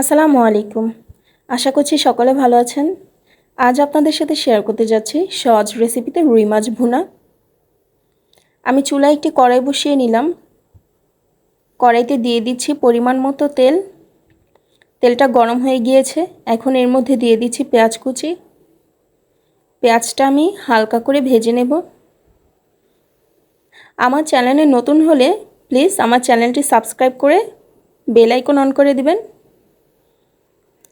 আসসালামু আলাইকুম। আশা করছি সকলে ভালো আছেন। আজ আপনাদের সাথে শেয়ার করতে যাচ্ছি সহজ রেসিপিতে রুই মাছ ভুনা। আমি চুলায় একটি কড়াই বসিয়ে নিলাম। কড়াইতে দিয়ে দিচ্ছি পরিমাণ মতো তেল। তেলটা গরম হয়ে গিয়েছে। এখন এর মধ্যে দিয়ে দিচ্ছি পেঁয়াজ কুচি। পেঁয়াজটা আমি হালকা করে ভেজে নেব। আমার চ্যানেলে নতুন হলে প্লিজ আমার চ্যানেলটি সাবস্ক্রাইব করে বেল আইকন অন করে দিবেন।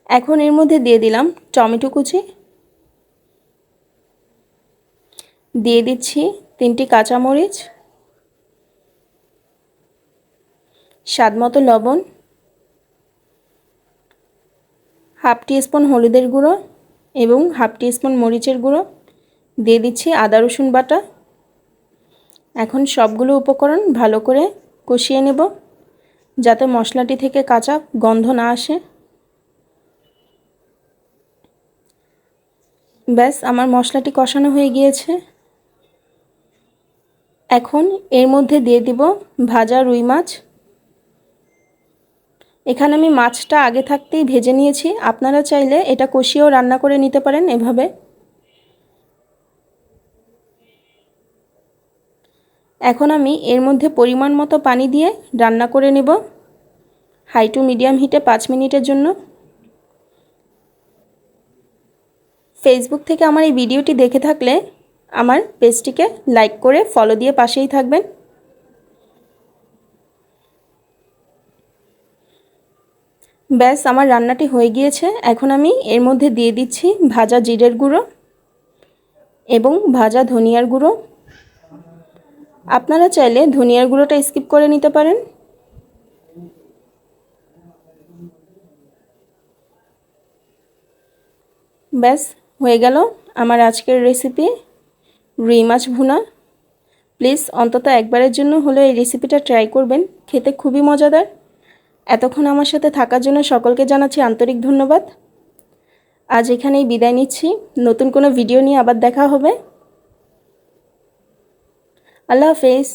এখন এর মধ্যে দিয়ে দিলাম টমেটো কুচি। দিয়ে দিচ্ছি তিনটি কাঁচামরিচ। স্বাদ মতো লবণ। হাফ টি স্পুন হলুদের গুঁড়ো এবং হাফ টি স্পুন মরিচের গুঁড়ো। দিয়ে দিচ্ছি আদা, রসুন বাটা। এখন সবগুলো উপকরণ ভালো করে কষিয়ে নেব, যাতে মশলাটি থেকে কাঁচা গন্ধ না আসে। ব্যাস, আমার মশলাটি কষানো হয়ে গিয়েছে। এখন এর মধ্যে দিয়ে দিব ভাজা রুই মাছ। এখানে আমি মাছটা আগে থাকতেই ভেজে নিয়েছি। আপনারা চাইলে এটা কষিয়েও রান্না করে নিতে পারেন এভাবে। এখন আমি এর মধ্যে পরিমাণ মতো পানি দিয়ে রান্না করে নেব। হাই টু মিডিয়াম হিটে পাঁচ মিনিটের জন্য। ফেসবুক থেকে আমার এই ভিডিওটি দেখে থাকলে আমার পেজটিকে লাইক করে ফলো দিয়ে পাশেই থাকবেন। ব্যাস, আমার রান্নাটি হয়ে গিয়েছে। এখন আমি এর মধ্যে দিয়ে দিচ্ছি ভাজা জিরের গুঁড়ো এবং ভাজা ধনিয়ার গুঁড়ো। আপনারা চাইলে ধনিয়ার গুঁড়োটা স্কিপ করে নিতে পারেন। ব্যাস হয়ে গেল আমার আজকের রেসিপি রুই মাছ ভুনা। প্লিজ অন্তত একবারের জন্য হলেও এই রেসিপিটা ট্রাই করবেন, খেতে খুবই মজাদার। এতক্ষণ আমার সাথে থাকার জন্য সকলকে জানাচ্ছি আন্তরিক ধন্যবাদ। আজ এখানেই বিদায় নিচ্ছি। নতুন কোনো ভিডিও নিয়ে আবার দেখা হবে। আল্লাহ হাফেজ।